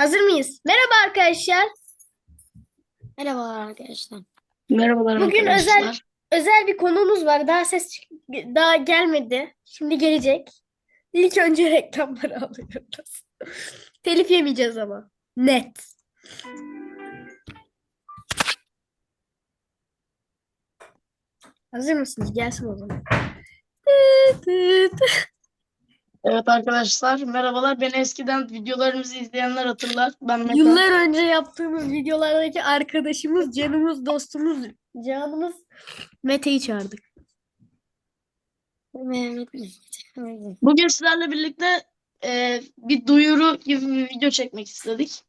Hazır mıyız? Merhaba arkadaşlar. Merhabalar arkadaşlar. Merhabalar Bugün arkadaşlar. özel özel bir konuğumuz var. Daha ses daha gelmedi. Şimdi gelecek. İlk önce reklamları alıyoruz. Telif yemeyeceğiz ama. Net. Hazır mısınız? Gelsin o zaman. Evet arkadaşlar merhabalar. Beni eskiden videolarımızı izleyenler hatırlar. Ben Mete. Yıllar önce yaptığımız videolardaki arkadaşımız, canımız, dostumuz, canımız Mete'yi çağırdık. Mehmet Bugün sizlerle birlikte e, bir duyuru gibi bir video çekmek istedik.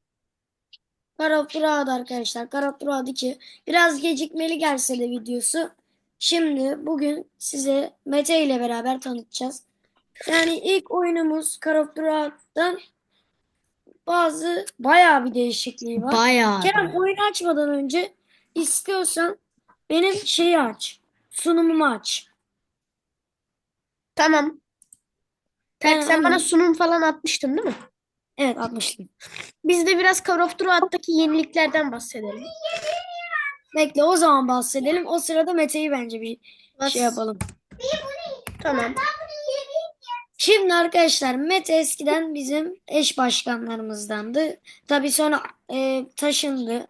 Road arkadaşlar. Road 2. Biraz gecikmeli gelse de videosu. Şimdi bugün size Mete ile beraber tanıtacağız. Yani ilk oyunumuz Karot Road'dan bazı bayağı bir değişikliği var. Bayağı. Kerem oyunu açmadan önce istiyorsan benim şeyi aç. Sunumumu aç. Tamam. Terk Ben sen bana sunum falan atmıştın değil mi? Evet atmıştım. Biz de biraz Call of yeniliklerden bahsedelim. Bekle o zaman bahsedelim. O sırada Mete'yi bence bir Bas- şey yapalım. Tamam. Şimdi arkadaşlar Mete eskiden bizim eş başkanlarımızdandı. Tabii sonra e, taşındı.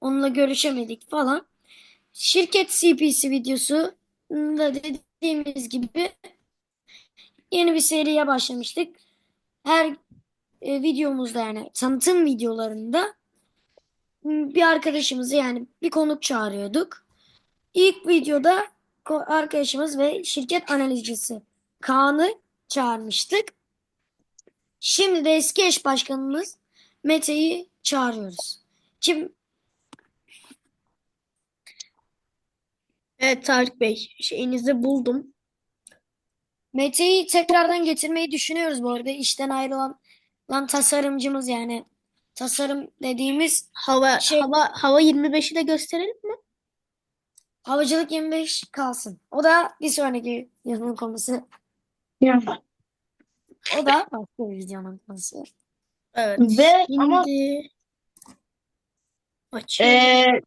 Onunla görüşemedik falan. Şirket CPC videosu da dediğimiz gibi yeni bir seriye başlamıştık. Her e, videomuzda yani tanıtım videolarında bir arkadaşımızı yani bir konuk çağırıyorduk. İlk videoda arkadaşımız ve şirket analizcisi Kaan'ı çağırmıştık. Şimdi de eski eş başkanımız Mete'yi çağırıyoruz. Kim? Evet Tarık Bey, şeyinizi buldum. Mete'yi tekrardan getirmeyi düşünüyoruz bu arada. İşten ayrılan lan tasarımcımız yani. Tasarım dediğimiz Hava Şey- hava hava 25'i de gösterelim mi? havacılık 25 kalsın. O da bir sonraki yılın konusu. O da başka bir videonun konusu. Evet. Ve ama Şimdi açıyorum. e,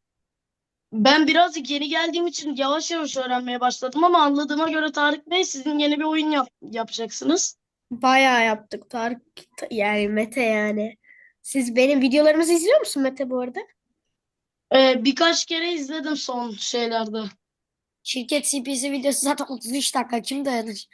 ben birazcık yeni geldiğim için yavaş yavaş öğrenmeye başladım ama anladığıma göre Tarık Bey sizin yeni bir oyun yap- yapacaksınız. Bayağı yaptık Tarık yani Mete yani. Siz benim videolarımızı izliyor musun Mete bu arada? E, birkaç kere izledim son şeylerde. Şirket CPC videosu zaten 33 dakika. Kim dayanır?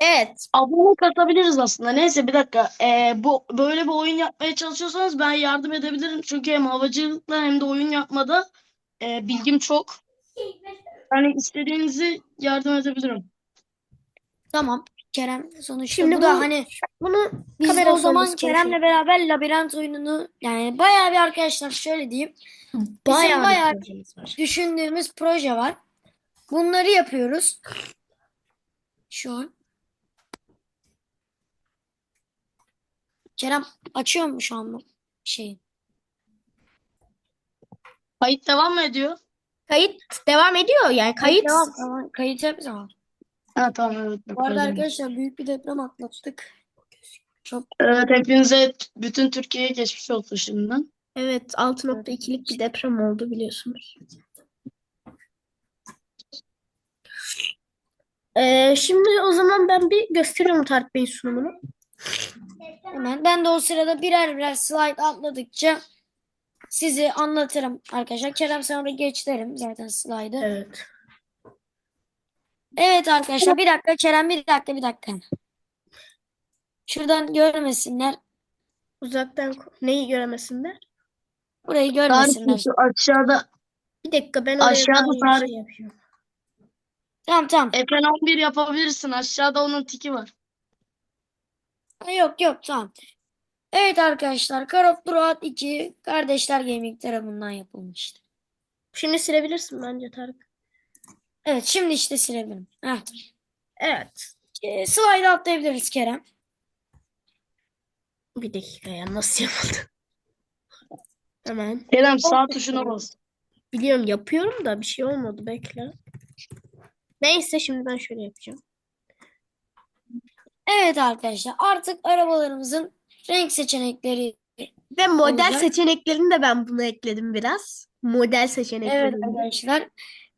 Evet. Abone katabiliriz aslında. Neyse bir dakika. E, bu böyle bir oyun yapmaya çalışıyorsanız ben yardım edebilirim. Çünkü hem havacılıkla hem de oyun yapmada e, bilgim çok. Hani istediğinizi yardım edebilirim. Tamam. Kerem sonuçta Şimdi bu da bu- hani Bunu Biz de kamera o zaman Kerem'le konuşalım. beraber labirent oyununu yani bayağı bir arkadaşlar şöyle diyeyim Bayağı bir bayağı- projemiz var. düşündüğümüz proje var. Bunları yapıyoruz. Şu an. Kerem açıyor mu şu an bu şeyi? Kayıt devam mı ediyor? Kayıt devam ediyor yani kayıt. Devam, devam. Kayıt hep zaman. Ha tamam evet. Bu arada arkadaşlar büyük bir deprem atlattık. Çok Evet hepinize bütün Türkiye'ye geçmiş olsun şimdiden. Evet 6.2'lik bir deprem oldu biliyorsunuz. Ee, şimdi o zaman ben bir gösteriyorum Tarık Bey'in sunumunu. hemen. Ben de o sırada birer birer slide atladıkça sizi anlatırım arkadaşlar. Kerem sonra geç derim zaten slide'ı. Evet. Evet arkadaşlar bir dakika Kerem bir dakika bir dakika. Şuradan görmesinler. Uzaktan neyi göremesinler? Burayı Tarık görmesinler. şu aşağıda Bir dakika ben oraya Aşağıda daha iyi bir Tarık. şey yapıyorum. Tamam tamam. Efen 11 yapabilirsin. Aşağıda onun tiki var. Ha, Yok yok tamam. Evet arkadaşlar Call of Duty 2 Kardeşler Gaming tarafından yapılmıştı. Şimdi silebilirsin bence Tarık. Evet şimdi işte silebilirim. Evet. Evet. E, slide'ı atlayabiliriz Kerem. Bir dakika ya nasıl yapıldı? Hemen. Kerem sağ tuşuna bas. Biliyorum yapıyorum da bir şey olmadı bekle. Neyse şimdi ben şöyle yapacağım. Evet arkadaşlar artık arabalarımızın renk seçenekleri Ve model Olacak. seçeneklerini de ben buna ekledim biraz. Model Evet seçeneklerini. arkadaşlar.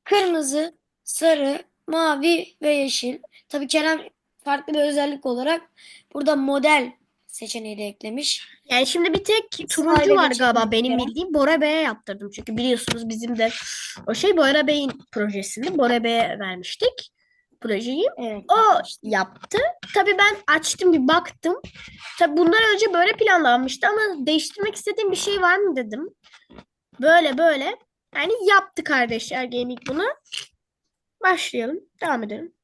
Kırmızı, sarı, mavi ve yeşil. Tabii Kerem farklı bir özellik olarak burada model seçeneği de eklemiş. Yani şimdi bir tek turuncu var galiba benim bildiğim. Bora Bey'e yaptırdım. Çünkü biliyorsunuz bizim de o şey Bora Bey'in projesini Bora Bey'e vermiştik projeyi. Evet O yaptı. Tabii ben açtım bir baktım. Tabii bundan önce böyle planlanmıştı ama değiştirmek istediğim bir şey var mı dedim. Böyle böyle. Yani yaptı kardeşler Gaming bunu. Başlayalım. Devam edelim.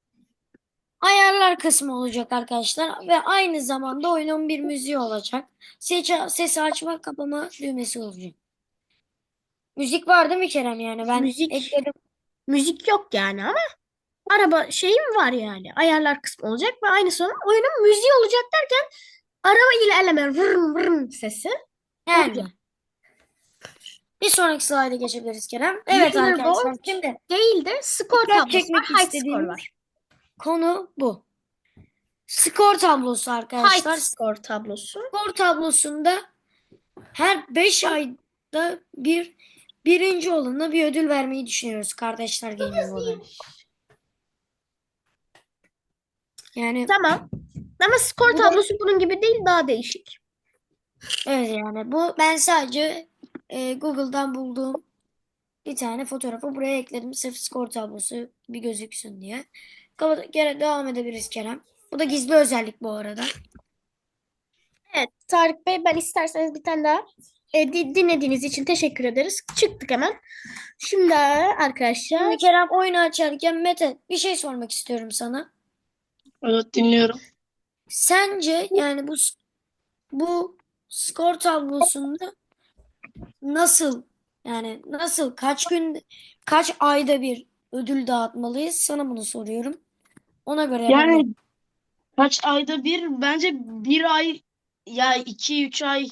Ayarlar kısmı olacak arkadaşlar ve aynı zamanda oyunun bir müziği olacak. Ses, sesi açma kapama düğmesi olacak. Müzik var değil mi Kerem yani ben Müzik. ekledim. Müzik yok yani ama araba şeyim var yani. Ayarlar kısmı olacak ve aynı sonra oyunun müziği olacak derken araba ilerleme vırn vırn sesi. Yani. Bir sonraki slayda geçebiliriz Kerem. Evet arkadaşlar şimdi Değil de skor tablosu çekmek var. High istediğimiz score var. Konu bu. Skor tablosu arkadaşlar. High score tablosu. Skor tablosunda her 5 ayda bir birinci olana bir ödül vermeyi düşünüyoruz kardeşler gaming olarak. Yani Tamam. Ama skor tablosu bunun gibi değil daha değişik. evet yani bu ben sadece e, Google'dan bulduğum bir tane fotoğrafı buraya ekledim. Sırf skor tablosu bir gözüksün diye. Gene devam edebiliriz Kerem. Bu da gizli özellik bu arada. Evet Tarık Bey ben isterseniz bir tane daha e, di- dinlediğiniz için teşekkür ederiz. Çıktık hemen. Şimdi arkadaşlar Şimdi Kerem oyunu açarken Mete bir şey sormak istiyorum sana. Evet dinliyorum. Sence yani bu bu skor tablosunda nasıl yani nasıl kaç gün kaç ayda bir ödül dağıtmalıyız? Sana bunu soruyorum. Ona göre Yani de- kaç ayda bir bence bir ay ya iki üç ay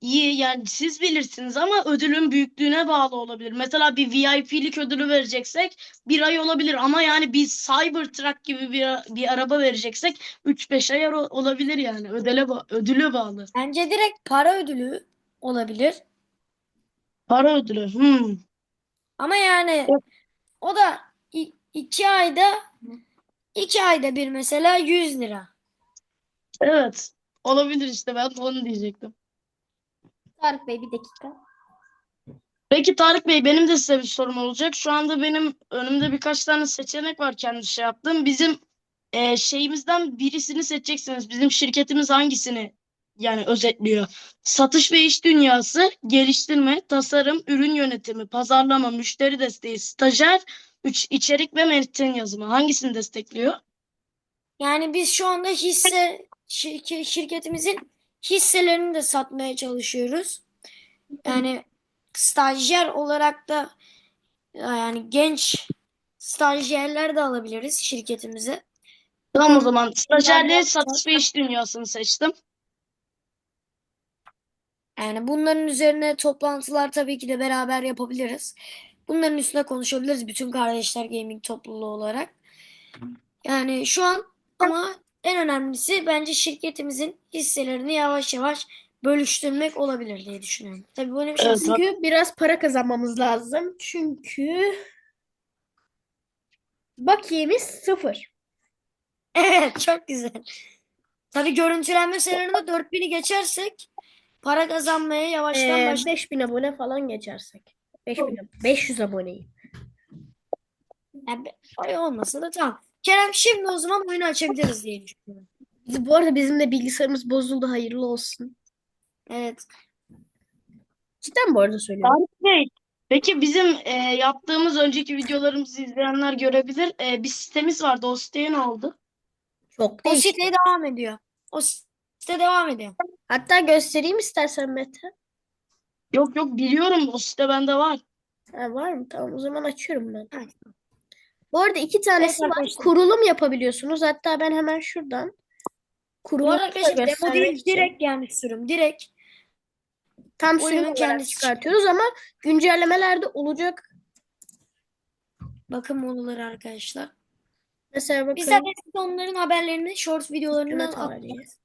iyi yani siz bilirsiniz ama ödülün büyüklüğüne bağlı olabilir. Mesela bir VIP'lik ödülü vereceksek bir ay olabilir ama yani bir Cybertruck gibi bir, bir araba vereceksek 3-5 ay ara- olabilir yani ödüle, ba- ödüle bağlı. bence direkt para ödülü olabilir. Para ödülü. Hmm. Ama yani o da i- iki ayda iki ayda bir mesela 100 lira. Evet. Olabilir işte ben de onu diyecektim. Tarık Bey bir dakika. Peki Tarık Bey benim de size bir sorum olacak. Şu anda benim önümde birkaç tane seçenek var kendi şey yaptığım. Bizim e, şeyimizden birisini seçeceksiniz. Bizim şirketimiz hangisini yani özetliyor? Satış ve iş dünyası, geliştirme, tasarım, ürün yönetimi, pazarlama, müşteri desteği, stajyer, üç, içerik ve metin yazımı. Hangisini destekliyor? Yani biz şu anda hisse şirke- şirketimizin hisselerini de satmaya çalışıyoruz. Yani stajyer olarak da yani genç stajyerler de alabiliriz şirketimize. Tamam o zaman stajyerliğe satış ve iş dünyasını seçtim. Yani bunların üzerine toplantılar tabii ki de beraber yapabiliriz. Bunların üstüne konuşabiliriz bütün Kardeşler Gaming topluluğu olarak. Yani şu an ama en önemlisi bence şirketimizin hisselerini yavaş yavaş bölüştürmek olabilir diye düşünüyorum. Tabii bu benim Evet, şahsi Çünkü biraz para kazanmamız lazım. Çünkü bakiyemiz sıfır. Evet çok güzel. Tabii görüntülenme sayılarında 4000'i geçersek para kazanmaya yavaştan Ee, başlayabiliriz. 5000 abone falan geçersek. 5000, 500 aboneyi. Yani be- olmasa da tamam. Kerem şimdi o zaman oyunu açabiliriz diye düşünüyorum. Biz- Bu arada bizim de bilgisayarımız bozuldu. Hayırlı olsun. Evet. Cidden bu arada söylüyorum. Tarık Bey, peki bizim e, yaptığımız önceki videolarımızı izleyenler görebilir. E, bir sitemiz vardı. O siteye ne oldu? Çok O değişik. site devam ediyor. O site devam ediyor. Hatta göstereyim istersen Mete. Yok yok biliyorum. O site bende var. Ha, var mı? Tamam o zaman açıyorum ben. Evet. Bu arada iki tanesi var. arkadaşlar. Kurulum yapabiliyorsunuz. Hatta ben hemen şuradan Bu kurulumu arada arkadaşlar demo göstermek değil için direkt yani sürüm. Direkt tam oyunun kendisi çıkartıyoruz ama güncellemeler de olacak. bakım moduları arkadaşlar. Mesela Biz bakın. zaten size onların haberlerini short videolarından atacağız.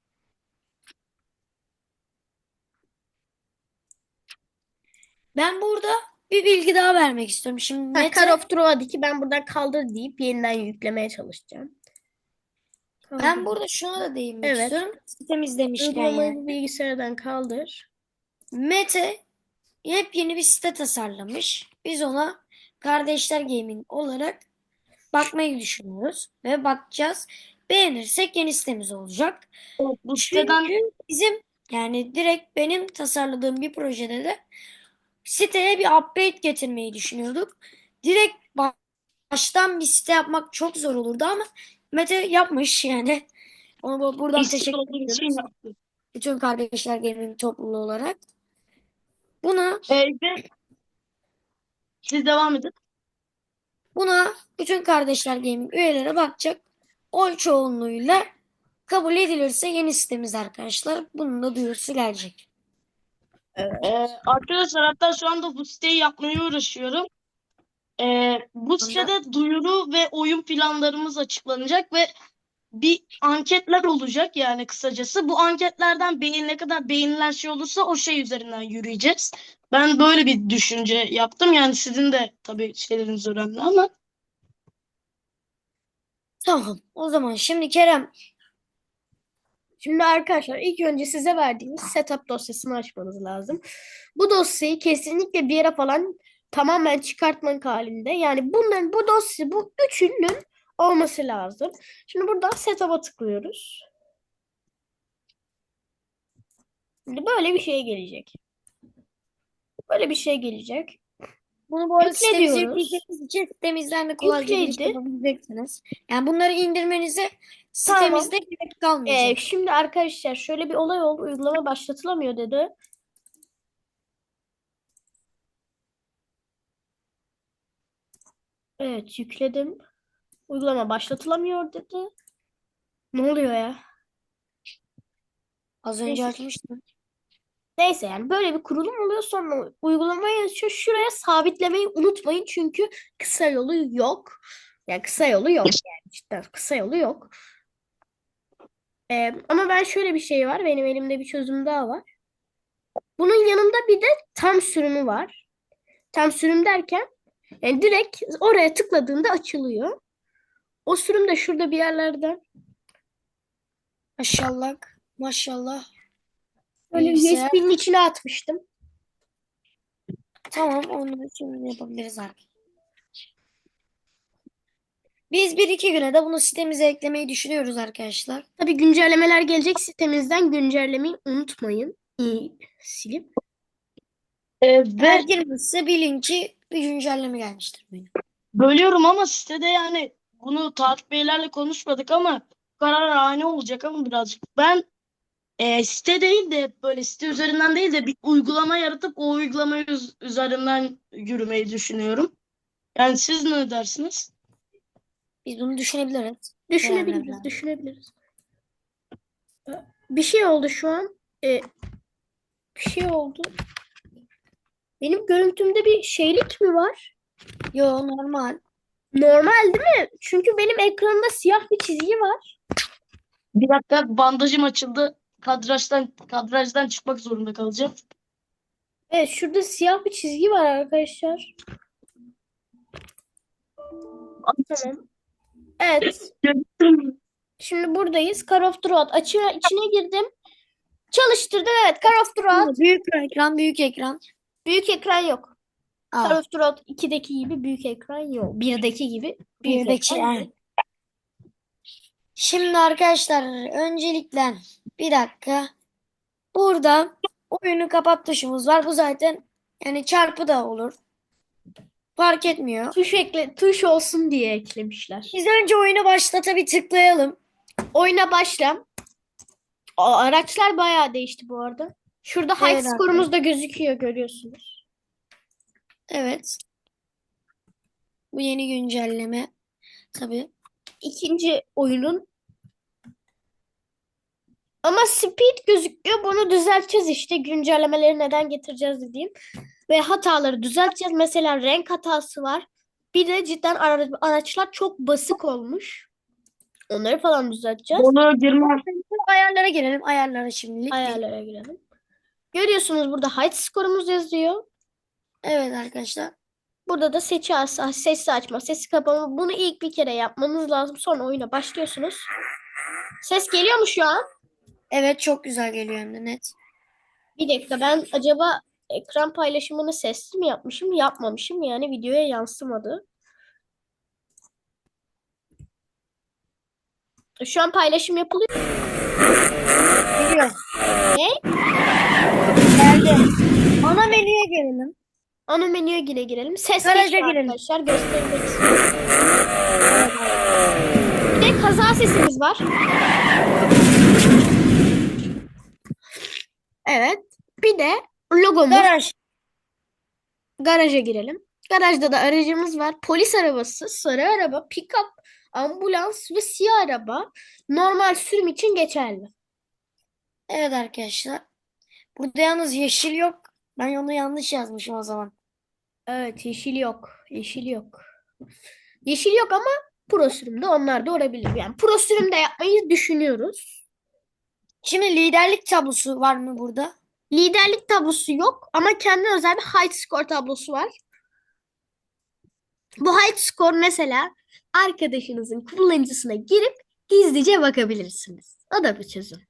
Ben burada bir bilgi daha vermek istiyorum. Şimdi Ha, Mete Call of Duty'deki ben buradan kaldır deyip yeniden yüklemeye çalışacağım. ben burada şuna da değinmek Evet. istiyorum. Demişken Uygulamayı yani. bilgisayardan kaldır. Mete yepyeni bir site tasarlamış. Biz ona Kardeşler Gaming olarak bakmayı düşünüyoruz ve bakacağız. Beğenirsek yeni sitemiz olacak. Bu siteden Çünkü bizim yani direkt benim tasarladığım bir projede de siteye bir update getirmeyi düşünüyorduk. Direkt ba- baştan bir site yapmak çok zor olurdu ama Mete yapmış yani. Ona bu- buradan eksik teşekkür yaptı. Bütün Kardeşler Gaming topluluğu olarak. Buna Ee, siz devam edin. Buna bütün Kardeşler Gaming üyeleri bakacak. Oy çoğunluğuyla kabul edilirse yeni sitemiz arkadaşlar. Bunun da duyurusu gelecek. Ee, arkadaşlar hatta şu anda bu siteyi yapmaya uğraşıyorum. Ee, bu sitede duyuru ve oyun planlarımız açıklanacak ve bir anketler olacak yani kısacası. Bu anketlerden beğen ne kadar beğenilen şey olursa o şey üzerinden yürüyeceğiz. Ben böyle bir düşünce yaptım. Yani sizin de tabii şeyleriniz önemli ama Tamam. O zaman şimdi Kerem Şimdi arkadaşlar ilk önce size verdiğimiz setup dosyasını açmanız lazım. Bu dosyayı kesinlikle bir yere falan tamamen çıkartmak halinde. Yani bunların bu dosya bu üçünün olması lazım. Şimdi buradan setup'a tıklıyoruz. Şimdi böyle bir şey gelecek. Böyle bir şey gelecek. bunu bu arada sitemize yükleyeceğiniz için sitemizden de Yükleydi. yapabileceksiniz. Yani bunları indirmenize Tamam. Sitemizde gerek Ee, kalmayacak. şimdi arkadaşlar şöyle bir olay oldu. Uygulama başlatılamıyor dedi. Evet yükledim. Uygulama başlatılamıyor dedi. Ne oluyor ya? Az önce neyse. açmıştım. Neyse yani böyle bir kurulum oluyor sonra uygulamayı açıyor. Şuraya sabitlemeyi unutmayın çünkü kısa yolu yok. Yani kısa yolu yok yani cidden kısa yolu yok. Ee, ama ben şöyle bir şey var. Benim elimde bir çözüm daha var. Bunun yanında bir de tam sürümü var. Tam sürüm derken yani direkt oraya tıkladığında açılıyor. O sürüm de şurada bir yerlerde. Maşallah. Maşallah. Böyle. USB'nin içine atmıştım. Tamam onu şimdi yapabiliriz artık. Biz bir iki güne de bunu sitemize eklemeyi düşünüyoruz arkadaşlar. Tabii güncellemeler gelecek sitemizden güncellemeyi unutmayın. İyi silip. Ee, Eğer ve girmezse bilin ki bir güncelleme gelmiştir benim. bölüyorum ama sitede yani bunu Tarık Beylerle konuşmadık ama karar ani olacak ama birazcık. Ben e, site değil de böyle site üzerinden değil de bir uygulama yaratıp o uygulama üz- üzerinden yürümeyi düşünüyorum. Yani siz ne dersiniz? Biz bunu düşünebiliriz. Düşünebiliriz, düşünebiliriz. Bir şey oldu şu an. Ee, bir şey oldu. Benim görüntümde bir şeylik mi var? Yo normal. Normal değil mi? Çünkü benim ekranımda siyah bir çizgi var. Bir dakika bandajım açıldı. Kadrajdan kadrajdan çıkmak zorunda kalacağım. Evet, şurada siyah bir çizgi var arkadaşlar. Tamam. Evet. Şimdi buradayız. Car of Duty açığa içine girdim. Çalıştırdım. Evet, Car of Duty. Büyük ekran, büyük ekran. Büyük ekran yok. Aa, Car of Duty 2'deki gibi büyük ekran yok. 1'deki gibi büyük birdeki ekran yok. Şimdi arkadaşlar öncelikle bir dakika. Burada oyunu kapat tuşumuz var. Bu zaten yani çarpı da olur. Fark etmiyor. Tuş ekle, tuş olsun diye eklemişler. Biz önce oyunu başlata bir tıklayalım. Oyuna başla. Aa, araçlar bayağı değişti bu arada. Şurada Evet height skorumuz da gözüküyor görüyorsunuz. Evet. Bu yeni güncelleme. Tabii. İkinci oyunun ama speed gözüküyor. Bunu düzelteceğiz işte. Güncellemeleri neden getireceğiz dediğim. Ve hataları düzelteceğiz. Mesela renk hatası var. Bir de cidden ara- araçlar çok basık olmuş. Onları falan düzelteceğiz. Onu girmem. Ayarlara girelim. Ayarlara şimdilik. Ayarlara girelim. Görüyorsunuz burada height skorumuz yazıyor. Evet arkadaşlar. Burada da seçi as- sesi açma, sesi kapama. Bunu ilk bir kere yapmanız lazım. Sonra oyuna başlıyorsunuz. Ses geliyor mu şu an? Evet çok güzel geliyor hem de net. Bir dakika ben acaba ekran paylaşımını sesli mi yapmışım? Yapmamışım. Yani videoya yansımadı. Şu an paylaşım yapılıyor. Geliyor. Ne? Geldi. Ana menüye gelelim. Ana menüye gire girelim. Ses Garaja geçiyor girelim. arkadaşlar. Göstermek istiyorum. Bir de kaza sesimiz var. Evet. Bir de logomuz. Garaj. Garaja girelim. Garajda da aracımız var. Polis arabası, sarı araba, pick-up, ambulans ve siyah araba. Normal sürüm için geçerli. Evet arkadaşlar. Burada yalnız yeşil yok. Ben onu yanlış yazmışım o zaman. Evet, yeşil yok. Yeşil yok. Yeşil yok ama pro sürümde onlar da olabilir. Yani pro sürümde yapmayı düşünüyoruz. Şimdi liderlik tablosu var mı burada? Liderlik tablosu yok ama kendi özel bir height score tablosu var. Bu height score mesela arkadaşınızın kullanıcısına girip gizlice bakabilirsiniz. O da bir çözüm.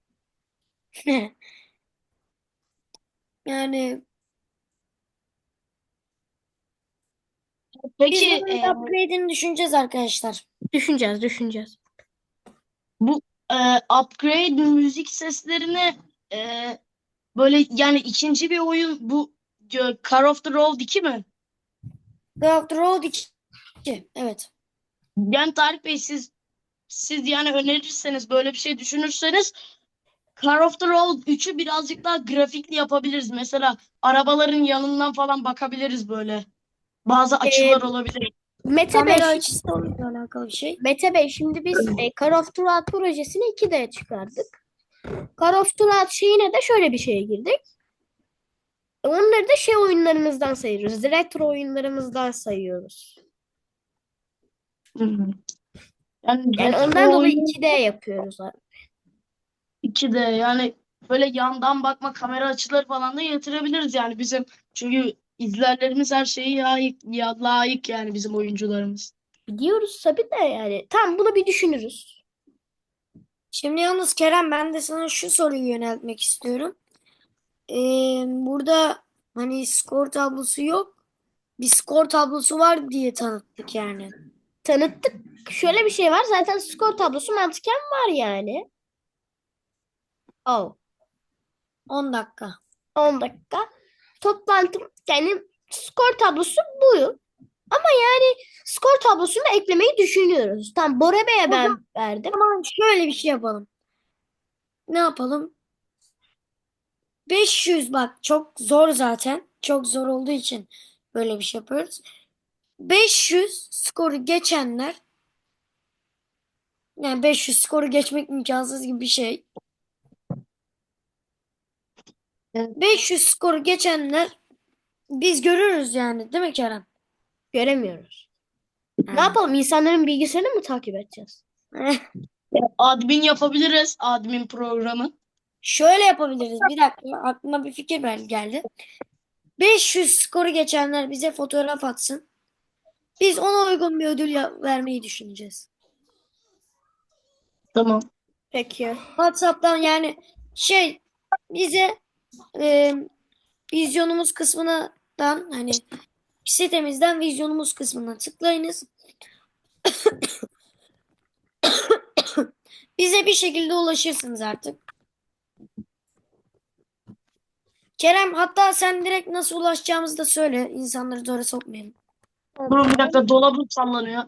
Yani biz Peki bunun e, upgrade'ini düşüneceğiz arkadaşlar. Düşüneceğiz, düşüneceğiz. e, upgrade müzik seslerini e, böyle yani ikinci bir oyun bu Car of the Road 2 mi? The Off the Road 2. Evet. Yani Tarık Bey siz siz yani önerirseniz böyle bir şey düşünürseniz Car of the Road 3'ü birazcık daha grafikli yapabiliriz. Mesela arabaların yanından falan bakabiliriz böyle. Bazı açılar olabilir. Mete Kamera Bey, açısıyla alakalı bir şey. Mete Bey şimdi biz e, Car of Duty projesini 2D'ye çıkardık. Car of Duty şeyine de şöyle bir şeye girdik. Onları da şey oyunlarımızdan sayıyoruz. Retro oyunlarımızdan sayıyoruz. Hı hı. Yani Yani ondan dolayı oyun 2D yapıyoruz. abi. 2D yani böyle yandan bakma kamera açıları falan da getirebiliriz yani bizim çünkü izlerlerimiz her şeyi layık, ya, layık yani bizim oyuncularımız. Biliyoruz tabii de yani. Tamam bunu bir düşünürüz. Şimdi yalnız Kerem ben de sana şu soruyu yöneltmek istiyorum. Ee, burada hani skor tablosu yok. Bir skor tablosu var diye tanıttık yani. Tanıttık. Şöyle bir şey var. Zaten skor tablosu mantıken var yani. Oh. 10 dakika. 10 dakika. Toplantı yani skor tablosu bu. Ama yani skor tablosunu eklemeyi düşünüyoruz. Tam Bora Bey'e ben verdim. Ama şöyle bir şey yapalım. Ne yapalım? 500 bak çok zor zaten. Çok zor olduğu için böyle bir şey yapıyoruz. 500 skoru geçenler yani 500 skoru geçmek imkansız gibi bir şey. Evet. 500 skoru geçenler biz görürüz yani değil mi Kerem? Göremiyoruz. Ne yapalım? İnsanların bilgisayarını mı takip edeceğiz? Admin yapabiliriz, admin programı. Şöyle yapabiliriz. Bir dakika aklıma bir fikir gel- geldi. 500 skoru geçenler bize fotoğraf atsın. Biz ona uygun bir ödül ya- vermeyi düşüneceğiz. Tamam. Peki. WhatsApp'tan yani şey bize e, vizyonumuz kısmından hani sitemizden vizyonumuz kısmına tıklayınız. Bize bir şekilde ulaşırsınız artık. Kerem hatta sen direkt nasıl ulaşacağımızı da söyle. İnsanları zora sokmayalım. Durun bir dakika dolabım sallanıyor.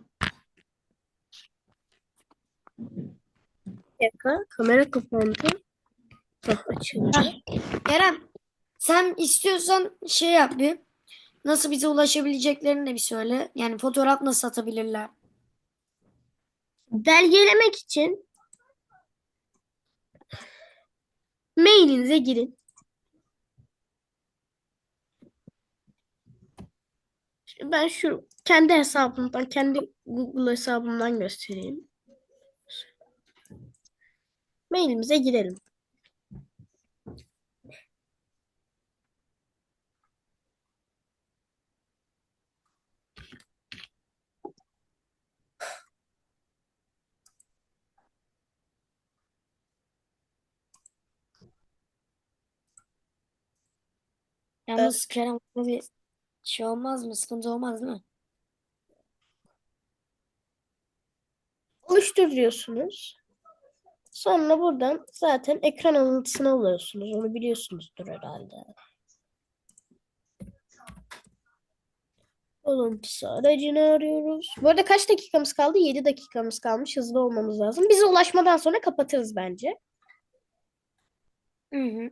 Bir dakika. Kamera kapandı. Açıldı. Kerem sen istiyorsan şey yap bir. Nasıl bize ulaşabileceklerini de bir söyle. Yani fotoğraf nasıl atabilirler? Belgelemek için mailinize girin. Ben şu kendi hesabımdan, kendi Google hesabımdan göstereyim. Mailimize girelim. Yalnız Kerem burada bir şey olmaz mı? Sıkıntı olmaz değil mi? Oluştur diyorsunuz. Sonra buradan zaten ekran alıntısını alıyorsunuz. Onu biliyorsunuzdur herhalde. Alıntısı aracını arıyoruz. Bu arada kaç dakikamız kaldı? 7 dakikamız kalmış. Hızlı olmamız lazım. Bize ulaşmadan sonra kapatırız bence. Hı hı.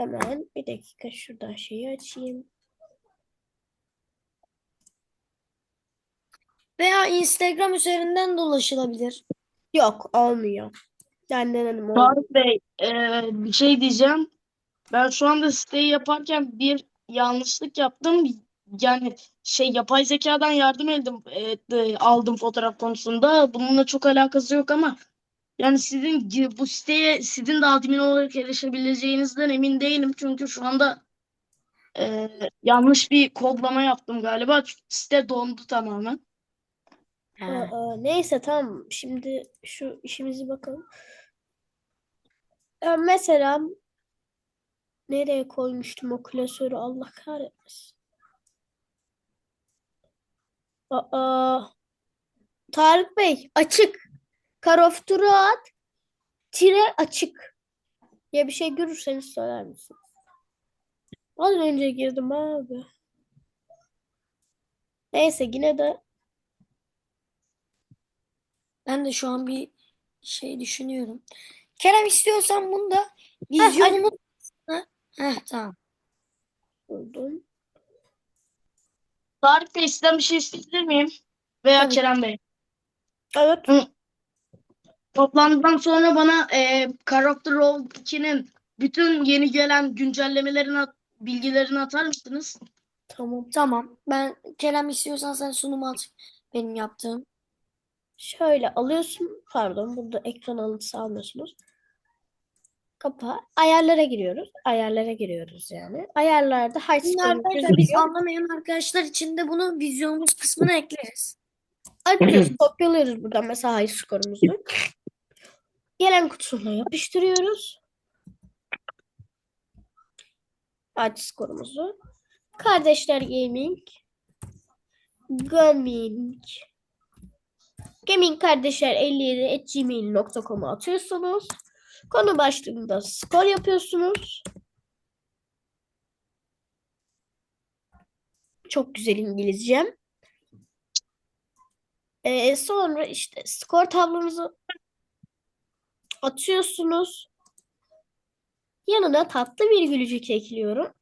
Hemen bir dakika şuradan şeyi açayım. Veya Instagram üzerinden de ulaşılabilir. Yok olmuyor. Ben denedim olmuyor. Tarık Bey, e, bir şey diyeceğim. Ben şu anda siteyi yaparken bir yanlışlık yaptım. Yani şey yapay zekadan yardım aldım, e, e, aldım fotoğraf konusunda. Bununla çok alakası yok ama yani sizin bu siteye sizin de admin olarak erişebileceğinizden emin değilim. Çünkü şu anda e, yanlış bir kodlama yaptım galiba. Site dondu tamamen. Ha. Aa, neyse tamam. Şimdi şu işimizi bakalım. Ya mesela nereye koymuştum o klasörü Allah kahretmesin. Aa, Tarık Bey açık. Karofturat tire açık diye bir şey görürseniz söyler misiniz? Az önce girdim abi. Neyse yine de Ben de şu an bir şey düşünüyorum. Kerem istiyorsan bunu da vizyonumuz Heh, tamam. buldum. Tarık Bey sizden bir şey isteyebilir miyim? Veya Tabii. Kerem Bey. Evet. Toplantıdan sonra bana e, Character Roll 2'nin bütün yeni gelen güncellemelerin at- bilgilerini atar mısınız? Tamam. Tamam. Ben Kerem istiyorsan sen sunumu at. Benim yaptığım. Şöyle alıyorsun. Pardon burada ekran alıntısı almıyorsunuz. Kapa. Ayarlara giriyoruz. Ayarlara giriyoruz yani. Ayarlarda high score arkadaşlar biz gözüküyor. anlamayan arkadaşlar için de bunu vizyonumuz kısmına ekleriz. Açıyoruz. Kopyalıyoruz buradan mesela high score'umuzu. Gelen kutusuna yapıştırıyoruz. High score'umuzu. Kardeşler Gaming. Gaming. Gaming kardeşler 57 gmail.com'a atıyorsunuz. Konu başlığında skor yapıyorsunuz. Çok güzel İngilizcem. Ee, sonra işte skor tablonuzu atıyorsunuz. Yanına tatlı bir gülücük ekliyorum.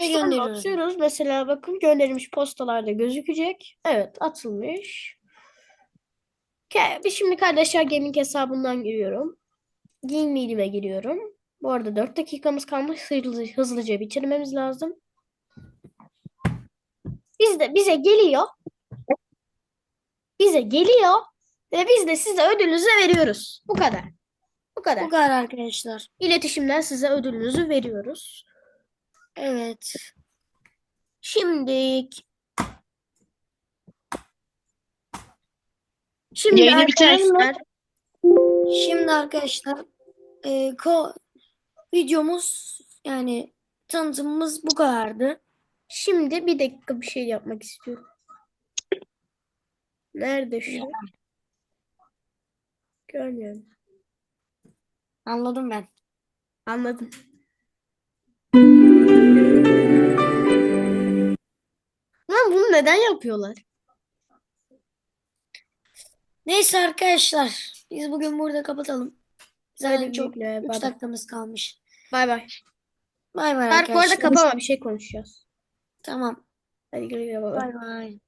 Ve gönderiyoruz. atıyoruz. Mesela bakın gönderilmiş postalarda gözükecek. Evet atılmış. Bir şimdi kardeşler gaming hesabından giriyorum. Gmail'ime giriyorum. Bu arada 4 dakikamız kalmış. Hızlı, hızlıca bitirmemiz lazım. Bizde bize geliyor. Bize geliyor ve biz de size ödülünüzü veriyoruz. Bu kadar. Bu kadar. Bu kadar arkadaşlar. İletişimden size ödülünüzü veriyoruz. Evet. Şimdi Şimdi Yayını arkadaşlar Şimdi arkadaşlar e, ko videomuz yani tanıtımımız bu kadardı. şimdi bir dakika bir şey yapmak istiyorum. Nerede şu? Görmüyorum. Anladım ben. Anladım. Lan bunu neden yapıyorlar? Neyse arkadaşlar biz bugün burada kapatalım. Zaten çok güle, 3 bay bay. dakikamız kalmış. Bay bay. Bay bay Tarık bu arada arkadaşlar. kapama bir şey konuşacağız. Tamam. Hadi güle güle bay. Bay bay.